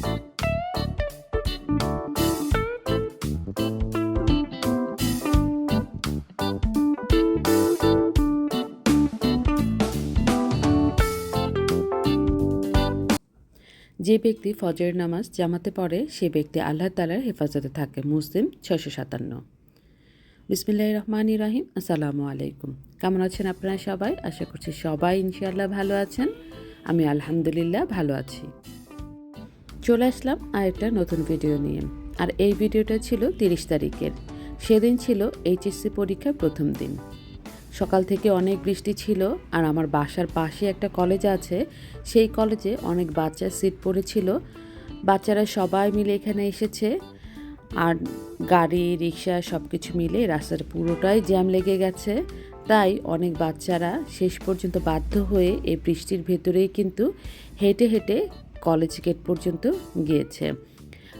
যে ব্যক্তি ফজরের নামাজ জামাতে পড়ে, সে ব্যক্তি আল্লাহ তালার হেফাজতে থাকে। মুসলিম ছশো সাতান্ন। বিসমিল্লাহ রহমান রাহিম। আসসালামু আলাইকুম। কেমন আছেন আপনারা সবাই? আশা করছি সবাই ইনশাআল্লাহ ভালো আছেন। আমি আলহামদুলিল্লাহ ভালো আছি। চলে আসলাম আর একটা নতুন ভিডিও নিয়ে। আর এই ভিডিওটা ছিল তিরিশ তারিখের। সেদিন ছিল এইচএসসি পরীক্ষার প্রথম দিন। সকাল থেকে অনেক বৃষ্টি ছিল আর আমার বাসার পাশে একটা কলেজ আছে। সেই কলেজে অনেক বাচ্চার সিট পড়েছিল। বাচ্চারা সবাই মিলে এখানে এসেছে। আর গাড়ি, রিক্সা সব কিছু মিলে রাস্তার পুরোটাই জ্যাম লেগে গেছে। তাই অনেক বাচ্চারা শেষ পর্যন্ত বাধ্য হয়ে এই বৃষ্টির ভেতরেই কিন্তু হেঁটে হেঁটে কলেজ গেট পর্যন্ত গিয়েছে।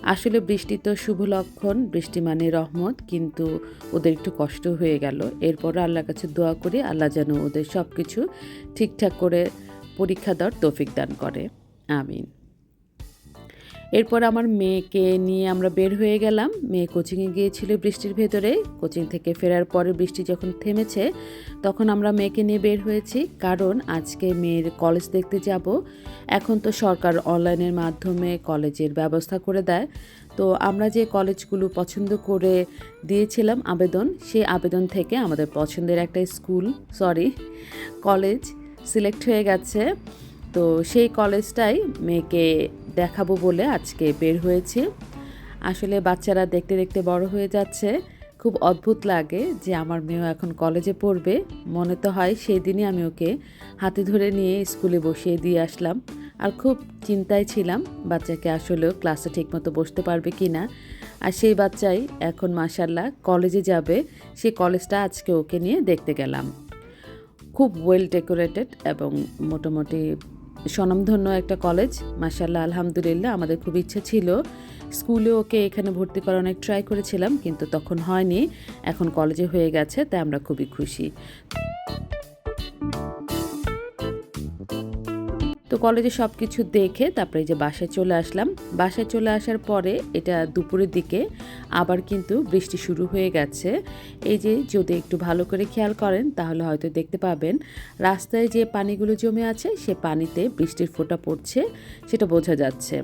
আসলে বৃষ্টি তো শুভ লক্ষণ, বৃষ্টি মানে রহমত, কিন্তু ওদের একটু কষ্ট হয়ে গেল। এরপর আল্লাহর কাছে দোয়া করি আল্লাহ যেন ওদের সব কিছু ঠিকঠাক করে পরীক্ষা দেওয়ার তৌফিক দান করে। আমিন। এরপর আমার মেয়েকে নিয়ে আমরা বের হয়ে গেলাম। মেয়ে কোচিংয়ে গিয়েছিল বৃষ্টির ভেতরে। কোচিং থেকে ফেরার পরে বৃষ্টি যখন থেমেছে, তখন আমরা মেয়েকে নিয়ে বের হয়েছি। কারণ আজকে মেয়ের কলেজ দেখতে যাব। এখন তো সরকার অনলাইনের মাধ্যমে কলেজের ব্যবস্থা করে দেয়। তো আমরা যে কলেজগুলো পছন্দ করে দিয়েছিলাম আবেদন, সেই আবেদন থেকে আমাদের পছন্দের একটা স্কুল, সরি, কলেজ সিলেক্ট হয়ে গেছে। তো সেই কলেজটাই মেয়েকে দেখাবো বলে আজকে বের হয়েছি। আসলে বাচ্চারা দেখতে দেখতে বড় হয়ে যাচ্ছে। খুব অদ্ভুত লাগে যে আমার মেয়েও এখন কলেজে পড়বে। মনে তো হয় সেই দিনই আমি ওকে হাতে ধরে নিয়ে স্কুলে বসিয়ে দিয়ে আসলাম। আর খুব চিন্তায় ছিলাম বাচ্চাকে আসলেও ক্লাসে ঠিকমতো বসতে পারবে কি না আর সেই বাচ্চাই এখন মাসাল্লাহ কলেজে যাবে। সেই কলেজটা আজকে ওকে নিয়ে দেখতে গেলাম। খুব ওয়েল ডেকোরেটেড এবং মোটামুটি স্বনামধন্য একটা কলেজ। মাসাল্লাহ আলহামদুলিল্লাহ, আমাদের খুব ইচ্ছা ছিল। স্কুলে ওকে এখানে ভর্তি করা অনেক ট্রাই করেছিলাম, কিন্তু তখন হয়নি। এখন কলেজে হয়ে গেছে, তাই আমরা খুবই খুশি। তো কলেজে সব কিছু দেখে তারপরে যে বাসায় চলে আসলাম। বাসায় চলে আসার পরে এটা দুপুরের দিকে আবার কিন্তু বৃষ্টি শুরু হয়ে গেছে। এই যে যদি একটু ভালো করে খেয়াল করেন তাহলে হয়তো দেখতে পাবেন রাস্তায় যে পানিগুলো জমে আছে সে পানিতে বৃষ্টির ফোঁটা পড়ছে, সেটা বোঝা যাচ্ছে।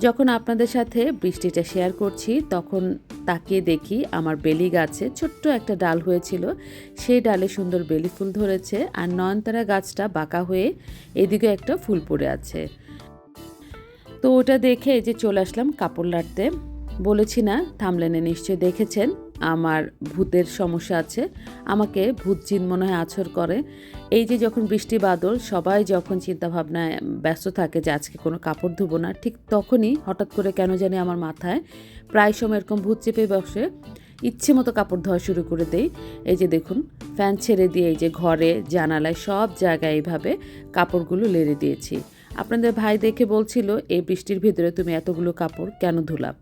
যখন আপনাদের সাথে বৃষ্টিটা শেয়ার করছি, তখন তাকিয়ে দেখি আমার বেলি গাছে ছোট্ট একটা ডাল হয়েছিল। সেই ডালে সুন্দর বেলি ফুল ধরেছে আর নয়নতারা গাছটা বাঁকা হয়ে এদিকে একটা ফুল পড়ে আছে। তো ওটা দেখে যে চলে আসলাম কাপড় লাটতে। বলেছি না থামলেনে নিশ্চয় দেখেছেন। আমার ভূতের সমস্যা আছে, আমাকে ভূত জিন মনে হয় আছর করে। এই যে যখন বৃষ্টি, বাদল, সবাই যখন চিন্তা ভাবনায় ব্যস্ত থাকে যে আজকে কোনো কাপড় ধুবো না, ঠিক তখনই হঠাৎ করে কেন জানি আমার মাথায় প্রায় সময় এরকম ভূত চেপে বসে, ইচ্ছে মতো কাপড় ধোয়া শুরু করে দেই। এই যে দেখুন, ফ্যান ছেড়ে দিয়ে এই যে ঘরে, জানালায় সব জায়গায় এইভাবে কাপড়গুলো লেড়ে দিয়েছি। আপনাদের ভাই দেখে বলছিল, এই বৃষ্টির ভিতরে তুমি এতগুলো কাপড় কেন ধুলাম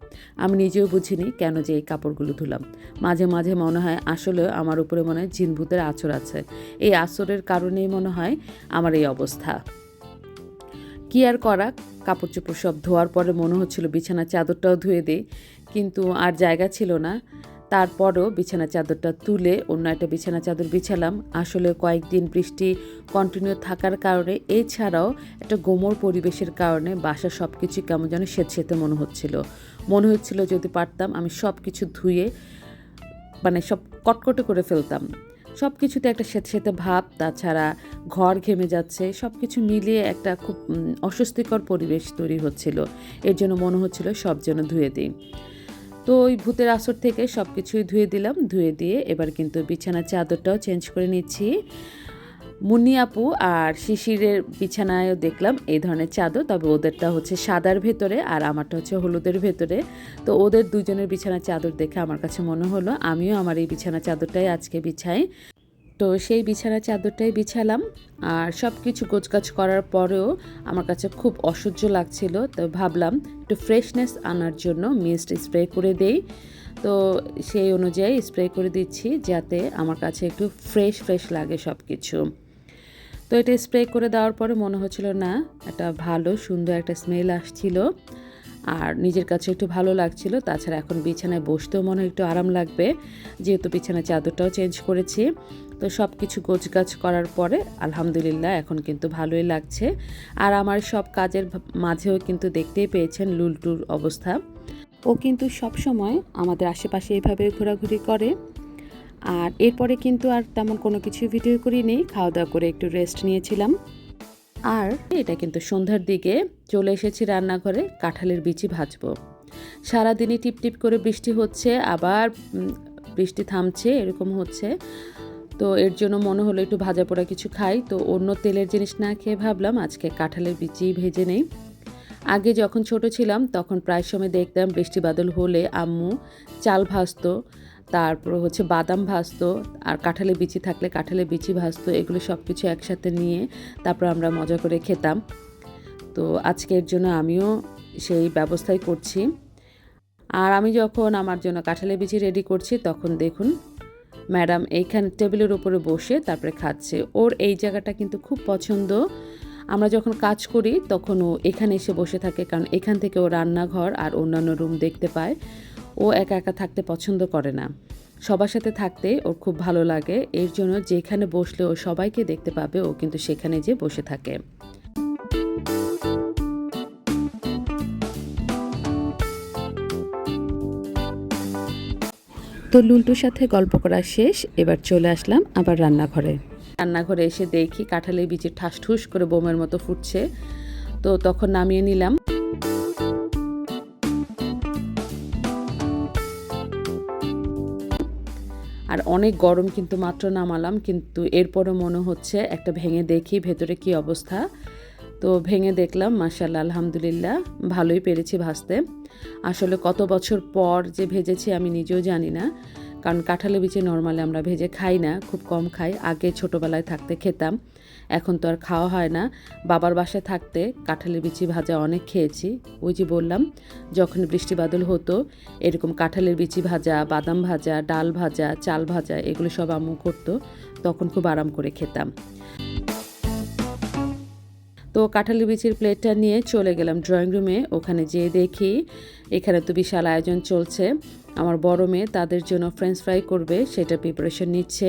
আমি নিজেও বুঝিনি কেন যে এই কাপড়গুলো ধুলাম। মাঝে মাঝে মনে হয় আসলেও আমার উপরে মনে হয় জিনভূতের আচর আছে। এই আচরের কারণেই মনে হয় আমার এই অবস্থা। কি আর করা? কাপড় চোপড় সব ধোয়ার পরে মনে হচ্ছিল বিছানার চাদরটাও ধুয়ে দিই, কিন্তু আর জায়গা ছিল না। তারপরও বিছানা চাদরটা তুলে অন্য একটা বিছানা চাদর বিছালাম। আসলে কয়েকদিন বৃষ্টি কন্টিনিউ থাকার কারণে, এছাড়াও একটা গোমর পরিবেশের কারণে বাসা সব কিছু কেমন যেন সেতে মনে হচ্ছিল। মনে হচ্ছিল যদি পারতাম আমি সব কিছু ধুয়ে মানে সব কটকটে করে ফেলতাম। সব কিছুতে একটা সেতে সেতে ভাব, তাছাড়া ঘর ঘেমে যাচ্ছে সব কিছু মিলিয়ে একটা খুব অস্বস্তিকর পরিবেশ তৈরি হচ্ছিল। এর জন্য মনে হচ্ছিল সব যেন ধুয়ে দিই। তো ওই ভূতের আসর থেকে সব কিছুই ধুয়ে দিলাম, ধুয়ে দিয়ে এবার কিন্তু বিছানার চাদরটাও চেঞ্জ করে নিচ্ছি। মুন্নি আপু আর শিশিরের বিছানায়ও দেখলাম এই ধরনের চাদর, তবে ওদেরটা হচ্ছে সাদার ভেতরে আর আমারটা হচ্ছে হলুদের ভেতরে। তো ওদের দুজনের বিছানার চাদর দেখে আমার কাছে মনে হলো, আমিও আমার এই বিছানা চাদরটাই আজকে বিছাই। তো সেই বিছানা চাদরটাই বিছালাম আর সব কিছু গোছগাছ করার পরেও আমার কাছে খুব অসহ্য লাগছিল, তো ভাবলাম একটু ফ্রেশনেস আনার জন্য মিস্ট স্প্রে করে দেই। তো সেই অনুযায়ী স্প্রে করে দিচ্ছি যাতে আমার কাছে একটু ফ্রেশ ফ্রেশ লাগে সব কিছু তো এটা স্প্রে করে দেওয়ার পরে মনে হচ্ছিল না, একটা ভালো, সুন্দর একটা স্মেল আসছিল আর নিজের কাছে একটু ভালো লাগছিল। তাছাড়া এখন বিছানায় বসতেও মনে হয় একটু আরাম লাগবে, যেহেতু বিছানার চাদরটাও চেঞ্জ করেছি। তো সব কিছু গোছগাছ করার পরে আলহামদুলিল্লাহ এখন কিন্তু ভালোই লাগছে। আর আমার সব কাজের মাঝেও কিন্তু দেখতেই পেয়েছেন লুলটুর অবস্থা। ও কিন্তু সব সময় আমাদের আশেপাশে এইভাবে ঘোরাঘুরি করে। আর এরপরে কিন্তু আর তেমন কোনো কিছু ভিডিও করি নেই খাওয়া দাওয়া করে একটু রেস্ট নিয়েছিলাম। আর এটা কিন্তু সন্ধ্যার দিকে চলে এসেছি রান্নাঘরে, কাঁঠালের বিচি ভাজবো। সারাদিনই টিপ টিপ করে বৃষ্টি হচ্ছে, আবার বৃষ্টি থামছে, এরকম হচ্ছে। তো এর জন্য মনে হলো একটু ভাজা পোড়া কিছু খাই। তো অন্য তেলের জিনিস না খেয়ে ভাবলাম আজকে কাঁঠালের বিচি ভেজে নেই। আগে যখন ছোট ছিলাম তখন প্রায় সময় দেখতাম বৃষ্টি বাদল হলে আম্মু চাল ভাজতো, তারপর হচ্ছে বাদাম ভাজতো, আর কাঁঠালের বিচি থাকলে কাঁঠালের বিচি ভাজতো, এগুলো সব কিছু একসাথে নিয়ে তারপর আমরা মজা করে খেতাম। তো আজকের জন্য আমিও সেই ব্যবস্থাই করছি। আর আমি যখন আমার জন্য কাঁঠালের বিচি রেডি করছি তখন দেখুন ম্যাডাম এইখানে টেবিলের উপরে বসে তারপরে খাচ্ছে। ওর এই জায়গাটা কিন্তু খুব পছন্দ। আমরা যখন কাজ করি, তখন ও এখানে এসে বসে থাকে কারণ এখান থেকে ও রান্নাঘর আর অন্যান্য রুম দেখতে পায়। ও একা একা থাকতে পছন্দ করে না। সবার সাথে থাকতে ওর খুব ভালো লাগে। এর জন্য যেখানে বসলে ও সবাইকে দেখতে পাবে ও কিন্তু সেখানে যে বসে থাকে। তো লুলটুর সাথে গল্প করা শেষ, এবার চলে আসলাম আবার রান্নাঘরে। রান্নাঘরে এসে দেখি কাঁঠালের বীজে ঠাস ঠুস করে বোমের মতো ফুটছে, তো তখন নামিয়ে নিলাম। আর অনেক গরম কিন্তু মাত্র নামালাম, কিন্তু এরপরে মনে হচ্ছে একটা ভেঙে দেখি ভেতরে কি অবস্থা। তো ভেঙে দেখলাম মাসাল্লাহ আলহামদুলিল্লাহ, ভালোই পেরেছি ভাজতে। আসলে কত বছর পর যে ভেজেছি আমি নিজেও জানি না, কারণ কাঁঠালে বিচে নর্মালি আমরা ভেজে খাই না, খুব কম খাই। আগে ছোটোবেলায় থাকতে খেতাম, এখন তো আর খাওয়া হয় না। বাবার বাসায় থাকতে কাঁঠালের বিচি ভাজা অনেক খেয়েছি। ওই যে বললাম, যখন বৃষ্টি বাদল হতো, এরকম কাঁঠালের বিচি ভাজা, বাদাম ভাজা, ডাল ভাজা, চাল ভাজা, এগুলো সব আম্মু করতো, তখন খুব আরাম করে খেতাম। তো কাঁঠালি বিচির প্লেটটা নিয়ে চলে গেলাম ড্রয়িং রুমে ওখানে যেয়ে দেখি, এখানে তো বিশাল আয়োজন চলছে। আমার বড় মেয়ে তাদের জন্য ফ্রেঞ্চ ফ্রাই করবে, সেটা প্রিপারেশন নিচ্ছে।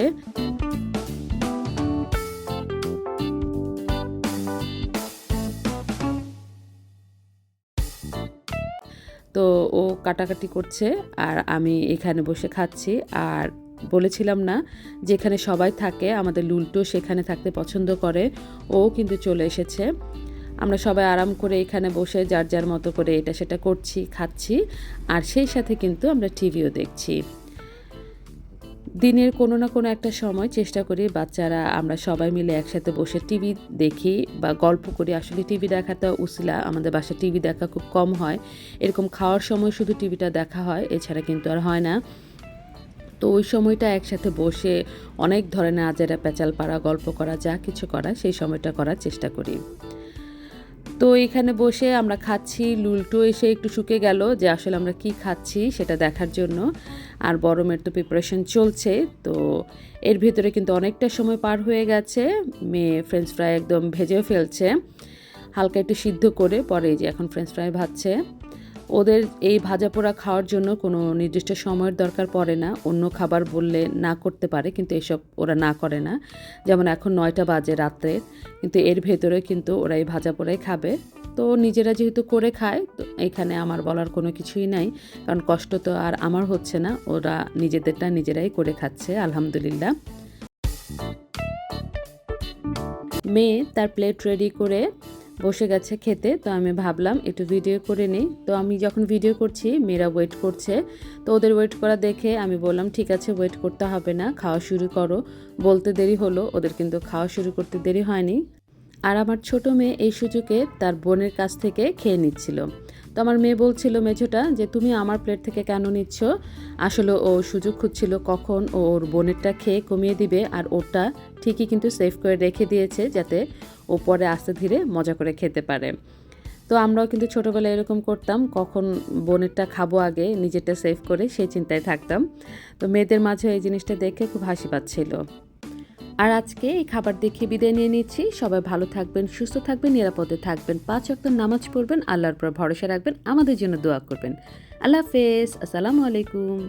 তো ও কাটাকাটি করছে, আর আমি এখানে বসে খাচ্ছি, আর বলেছিলাম না, যেখানে সবাই থাকে, আমাদের লুলটো সেখানে থাকতে পছন্দ করে, ও কিন্তু চলে এসেছে। আমরা সবাই আরাম করে এখানে বসে যার যার মতো করে এটা সেটা করছি, খাচ্ছি, আর সেই সাথে কিন্তু আমরা টিভিও দেখছি। দিনের কোনো না কোনো একটা সময় চেষ্টা করি বাচ্চারা, আমরা সবাই মিলে একসাথে বসে টিভি দেখি বা গল্প করি। আসলে টিভি দেখাটা উসিলা, আমাদের বাসায় টিভি দেখা খুব কম হয়। এরকম খাওয়ার সময় শুধু টিভিটা দেখা হয়, এছাড়া কিন্তু আর হয় না। তো ওই সময়টা একসাথে বসে অনেক ধরনের আজেরা পেঁচাল পাড়া গল্প করা, যা কিছু করা, সেই সময়টা করার চেষ্টা করি। তো এখানে বসে আমরা খাচ্ছি, লুলটো এসে একটু শুকে গেল যে আসলে আমরা কি খাচ্ছি সেটা দেখার জন্য। আর বরমের তো প্রিপারেশন চলছে, তো এর ভিতরে কিন্তু অনেকটা সময় পার হয়ে গেছে। মেয়ে ফ্রেঞ্চ ফ্রাই একদম ভেজেও ফেলছে। হালকা একটু সিদ্ধ করে পরে যে এখন ফ্রেঞ্চ ফ্রাই ভাজছে। ওদের এই ভাজা পোড়া খাওয়ার জন্য কোনো নির্দিষ্ট সময়ের দরকার পড়ে না। অন্য খাবার বললে না করতে পারে, কিন্তু এসব ওরা না করে না। যেমন এখন নয়টা বাজে রাত্রে, কিন্তু এর ভেতরে কিন্তু ওরা এই ভাজা পোড়াই খাবে। তো নিজেরা যেহেতু করে খায়, তো এখানে আমার বলার কোনো কিছুই নাই। কারণ কষ্ট তো আর আমার হচ্ছে না, ওরা নিজেদেরটা নিজেরাই করে খাচ্ছে, আলহামদুলিল্লাহ। মেয়ে তার প্লেট রেডি করে বসে গেছে খেতে, তো আমি ভাবলাম একটু ভিডিও করে নিই। তো আমি যখন ভিডিও করছি, মেয়েরা ওয়েট করছে। তো ওদের ওয়েট করা দেখে আমি বললাম, ঠিক আছে ওয়েট করতে হবে না, খাওয়া শুরু করো। বলতে দেরি হলো, ওদের কিন্তু খাওয়া শুরু করতে দেরি হয়নি। আর আমার ছোট মেয়ে এই সুযোগে তার বোনের কাছ থেকে খেয়ে নিচ্ছিল। তো আমার মেয়ে বলছিল, মেঝোটা, যে তুমি আমার প্লেট থেকে কেন নিচ্ছ? আসলে ও সুযোগ খুঁজছিল কখন ও ওর বোনেরটা খেয়ে কমিয়ে দিবে আর ওটা ঠিকই কিন্তু সেভ করে রেখে দিয়েছে যাতে ও পরে আস্তে ধীরে মজা করে খেতে পারে। তো আমরাও কিন্তু ছোটোবেলায় এরকম করতাম, কখন বোনেরটা খাব আগে নিজেরটা সেভ করে সেই চিন্তায় থাকতাম। তো মেয়েদের মাঝে এই জিনিসটা দেখে খুব হাসি পাচ্ছিল। আর আজকে এই খাবার দেখে বিদায় নিয়ে নিচ্ছি। সবাই ভালো থাকবেন, সুস্থ থাকবেন, নিরাপদে থাকবেন। পাঁচ অক্ট নামাজ পড়বেন, আল্লাহর পর ভরসা রাখবেন, আমাদের জন্য দোয়া করবেন। আল্লাহ হাফেজ, আসসালামু আলাইকুম।